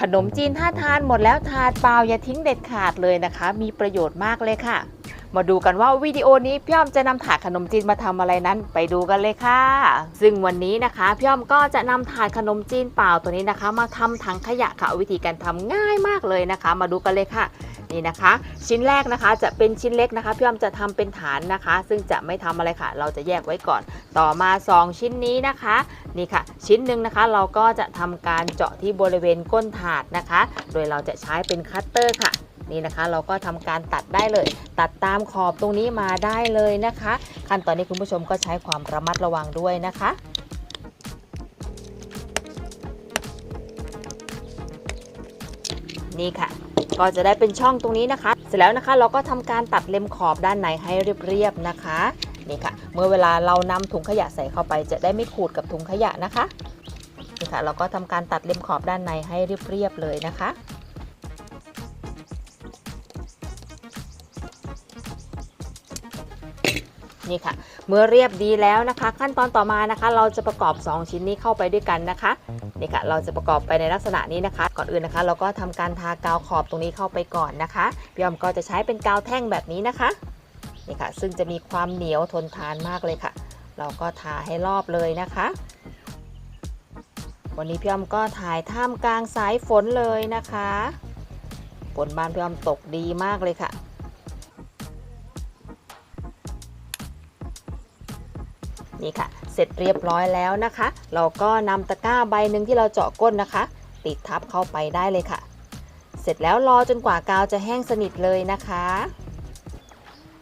ขนมจีนถ้าทานหมดแล้วทานเปล่าอย่าทิ้งเด็ดขาดเลยนะคะ มีประโยชน์มากเลยค่ะ มาดูกันว่าวิดีโอนี้พี่อ้อมจะนำถาดขนมจีนมาทำอะไรนั้น ไปดูกันเลยค่ะ ซึ่งวันนี้นะคะพี่อ้อมก็จะนำถาดขนมจีนเปล่าตัวนี้นะคะ มาทำถังขยะค่ะวิธีการทำง่ายมากเลยนะคะ มาดูกันเลยค่ะ นี่นะคะ ชิ้นแรกนะคะจะเป็นชิ้นเล็กนะคะพี่อ้อมจะทำเป็นฐานนะคะ ซึ่งจะไม่ทำอะไรค่ะ เราจะแยกไว้ก่อน ต่อมา 2 ชิ้นนี้นะคะนี่ค่ะ ชิ้นหนึ่งนะคะเราก็จะทำการเจาะที่บริเวณก้นถาดนะคะ โดยเราจะใช้เป็นคัตเตอร์ค่ะนี่นะคะเราก็ทำการตัดได้เลย ตัดตามขอบตรงนี้มาได้เลยนะคะ ขั้นตอนนี้คุณผู้ชมก็ใช้ความระมัดระวังด้วยนะคะ นี่ค่ะ ก็จะได้เป็นช่องตรงนี้นะคะ เสร็จแล้วนะคะเราก็ทำการตัดเล็มขอบด้านในให้เรียบๆนะคะนี่ค่ะ เมื่อเวลาเรานำถุงขยะใส่เข้าไป จะได้ไม่ขูดกับถุงขยะนะคะนี่ค่ะ เราก็ทำการตัดเล็มขอบด้านในให้เรียบๆเลยนะคะนี่ค่ะ เมื่อเรียบดีแล้วนะคะ ขั้นตอนต่อมานะคะ เราจะประกอบ 2 ชิ้นนี้เข้าไปด้วยกันนะคะ นี่ค่ะเราจะประกอบไปในลักษณะนี้นะคะ ก่อนอื่นนะคะ เราก็ทำการทากาวขอบตรงนี้เข้าไปก่อนนะคะพี่ออมก็จะใช้เป็นกาวแท่งแบบนี้นะคะนี่ค่ะ ซึ่งจะมีความเหนียวทนทานมากเลยค่ะ เราก็ทาให้รอบเลยนะคะ วันนี้พี่ออมก็ถ่ายท่ามกลางสายฝนเลยนะคะฝนบ้านพี่ออมตกดีมากเลยค่ะ นี่ค่ะ เสร็จเรียบร้อยแล้วนะคะ เราก็นำตะกร้าใบหนึ่งที่เราเจาะก้นนะคะ ติดทับเข้าไปได้เลยค่ะ เสร็จแล้วรอจนกว่ากาวจะแห้งสนิทเลยนะคะ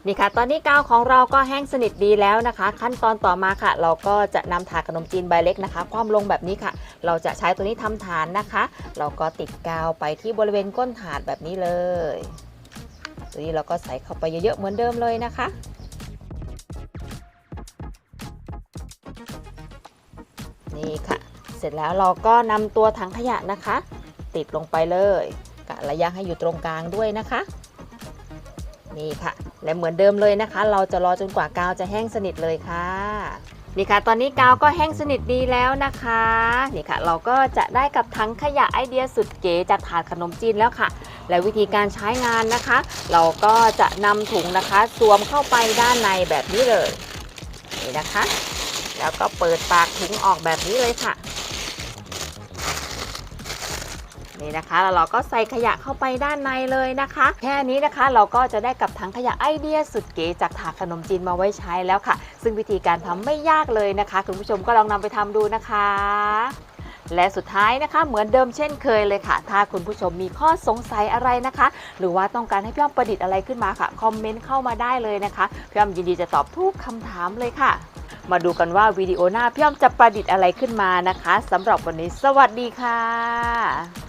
นี่ค่ะ ตอนนี้กาวของเราก็แห้งสนิทดีแล้วนะคะ ขั้นตอนต่อมาค่ะ เราก็จะนำถาดขนมจีนใบเล็กนะคะ คว่ำลงแบบนี้ค่ะ เราจะใช้ตัวนี้ทำฐานนะคะ เราก็ติดกาวไปที่บริเวณก้นถาดแบบนี้เลย ตัวนี้เราก็ใส่เข้าไปเยอะๆเหมือนเดิมเลยนะคะ นี่ค่ะ เสร็จแล้วเราก็นำตัวถังขยะนะคะ ติดลงไปเลยกะระยะให้อยู่ตรงกลางด้วยนะคะ นี่ค่ะ และเหมือนเดิมเลยนะคะ เราจะรอจนกว่ากาวจะแห้งสนิทเลยค่ะนี่ค่ะ ตอนนี้กาวก็แห้งสนิทดีแล้วนะคะ นี่ค่ะ เราก็จะได้กับถังขยะไอเดียสุดเก๋จากถาดขนมจีนแล้วค่ะ และวิธีการใช้งานนะคะ เราก็จะนำถุงนะคะสวมเข้าไปด้านในแบบนี้เลย นี่นะคะ แล้วก็เปิดปากถุงออกแบบนี้เลยค่ะ นี่นะคะแล้วเราก็ใส่ขยะเข้าไปด้านในเลยนะคะ แค่นี้นะคะเราก็จะได้กับถังขยะไอเดียสุดเก๋จากถาดขนมจีนมาไว้ใช้แล้วค่ะ ซึ่งวิธีการทำไม่ยากเลยนะคะ คุณผู้ชมก็ลองนำไปทำดูนะคะและสุดท้ายนะคะเหมือนเดิมเช่นเคยเลยค่ะ ถ้าคุณผู้ชมมีข้อสงสัยอะไรนะคะ หรือว่าต้องการให้พี่อ้อมประดิษฐ์อะไรขึ้นมาค่ะ คอมเมนต์เข้ามาได้เลยนะคะ พี่อ้อมยินดีจะตอบทุกคำถามเลยค่ะ มาดูกันว่าวิดีโอหน้าพี่อ้อมจะประดิษฐ์อะไรขึ้นมานะคะสำหรับวันนี้ สวัสดีค่ะ